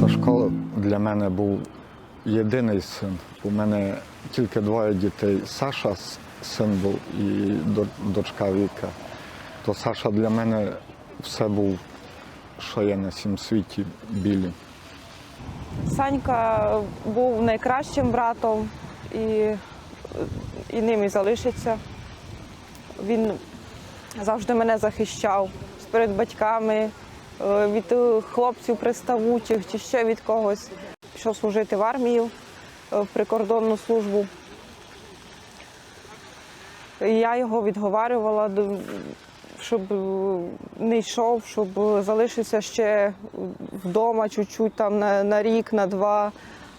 Сашко для мене був єдиний син. У мене тільки двоє дітей. Саша син був і дочка Віка. То Саша для мене все був, що є на цім світі білі. Санька був найкращим братом і, і ним і залишиться. Він завжди мене захищав перед батьками, е, від хлопців приставучих чи ще від когось. Пішов служити в армію е, в прикордонну службу. Я його відговарювала, щоб не йшов, щоб залишився ще вдома чуть-чуть там на, на рік, на два.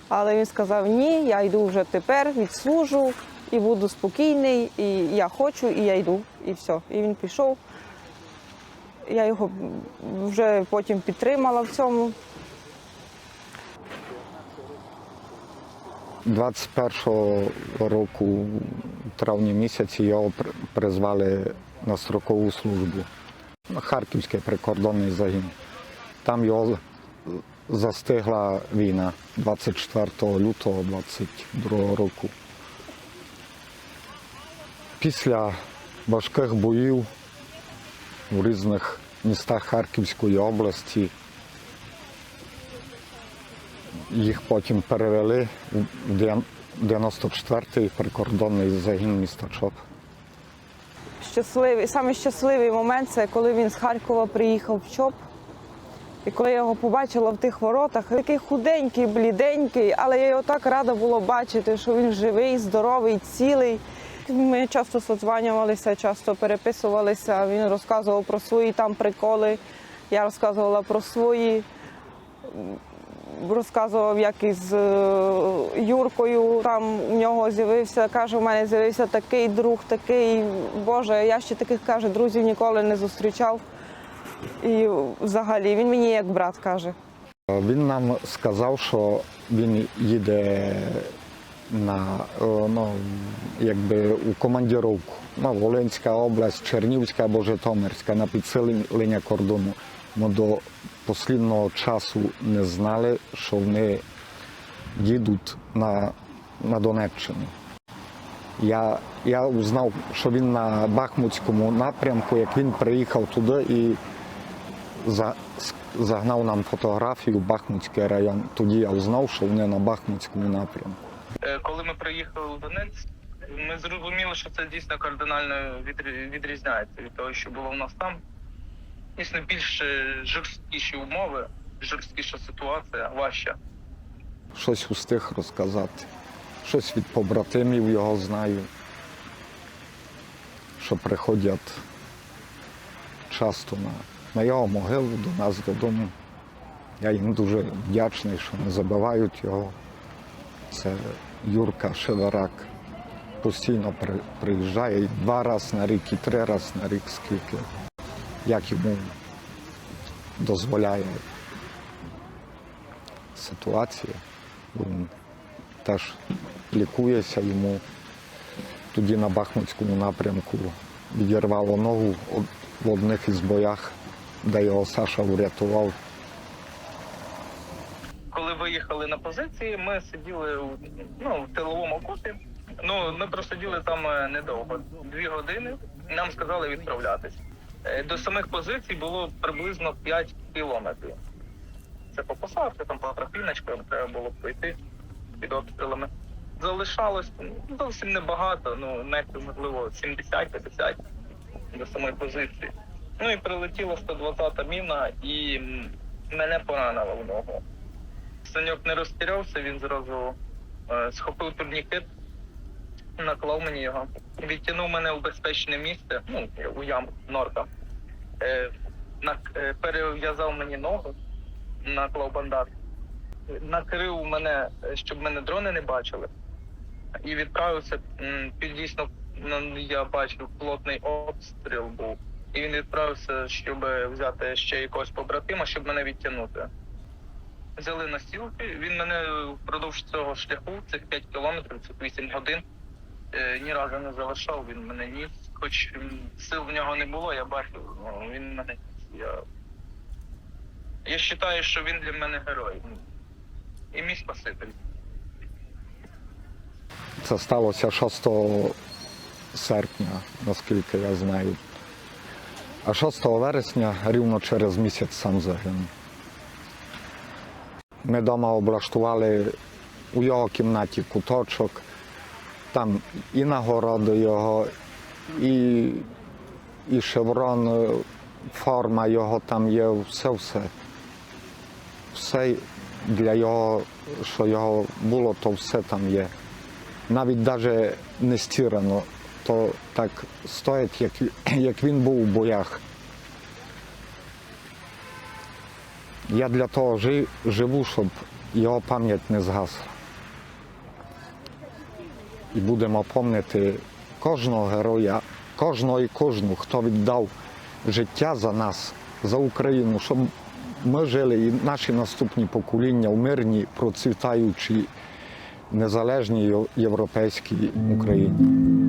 Але він сказав: ні, я йду вже тепер, відслужу і буду спокійний, і я хочу, і я йду. І все. І він пішов. Я його вже потім підтримала в цьому. 21-го року, в травні місяці, його призвали на строкову службу. Харківський прикордонний загін. Там його застигла війна 24 лютого 22 року. Після важких боїв у різних містах Харківської області їх потім перевели в 94-й прикордонний загін міста Чоп. Щасливий, саме щасливий момент це коли він з Харкова приїхав в ЧОП. І коли я його побачила в тих воротах, такий худенький, бліденький, але я його так рада було бачити, що він живий, здоровий, цілий. Ми часто созванювалися, часто переписувалися. Він розказував про свої там приколи. Я розказувала про свої. Розказував, як із е, Юркою там у нього з'явився. Каже, у мене з'явився такий друг, такий Боже, я ще таких каже, друзів ніколи не зустрічав. І взагалі він мені як брат каже. Він нам сказав, що він їде на е, ну, якби у командіровку. Ну, Волинська область, Чернівська або Житомирська на підсилення кордону. Ми до останнього часу не знали, що вони їдуть на, на Донеччину. Я, я узнав, що він на Бахмутському напрямку, як він приїхав туди і за, загнав нам фотографію Бахмутський район. Тоді я узнав, що вони на Бахмутському напрямку. Е, Коли ми приїхали в Донецьк, ми зрозуміли, що це дійсно кардинально відрі- відрізняється від того, що було в нас там. Дійсно більш е, жорсткіші умови, жорсткіша ситуація, важча. Щось устиг розказати. Щось від побратимів його знаю, що приходять часто на, на його могилу до нас додому. Я їм дуже вдячний, що не забувають його. Це Юрка Шеварак. Постійно при, приїжджає два рази на рік, і три рази на рік, скільки, як йому дозволяє ситуація. Він теж лікується йому. Тоді на Бахмутському напрямку відірвало ногу в одних із боях, де його Саша врятував. Виїхали на позиції, ми сиділи ну, в тиловому окопі. Ну, ми просиділи там е, недовго, дві години. Нам сказали відправлятись. Е, До самих позицій було приблизно 5 кілометрів. Це по посадці, там по тропіночкам треба було пройти під обстрілами. Залишалось ну, зовсім небагато, ну метрів, можливо, 70-50 до самої позиції. Ну і прилетіла 120-та міна і мене поранило в ногу. Саньок не розтірявся, він зразу е, схопив турнікет, наклав мені його, відтягнув мене в безпечне місце, ну, у ям норка. Е, нак- е, перев'язав мені ногу, наклав бандаж, накрив мене, щоб мене дрони не бачили, і відправився під дійсно, ну, я бачив, плотний обстріл був. І він відправився, щоб взяти ще якогось побратима, щоб мене відтягнути взяли на стілки. Він мене впродовж цього шляху, цих 5 кілометрів, цих 8 годин, е, ні разу не залишав, він мене ніс. Хоч сил в нього не було, я бачив, ну, він мене ніс. Я, я вважаю, що він для мене герой. ну, І мій спаситель. Це сталося 6 серпня, наскільки я знаю. А 6 вересня рівно через місяць сам загинув. Ми вдома облаштували у його кімнаті куточок, там і нагороди його, і, і шеврон, е, форма його там є, все-все. Все для його, що його було, то все там є навіть навіть не стирано, то так стоїть, як, як він був у боях. Я для того жи- живу, щоб його пам'ять не згасла. І будемо пам'ятати кожного героя, кожного і кожну, хто віддав життя за нас, за Україну, щоб ми жили і наші наступні покоління в мирній, процвітаючій незалежній європейській Україні.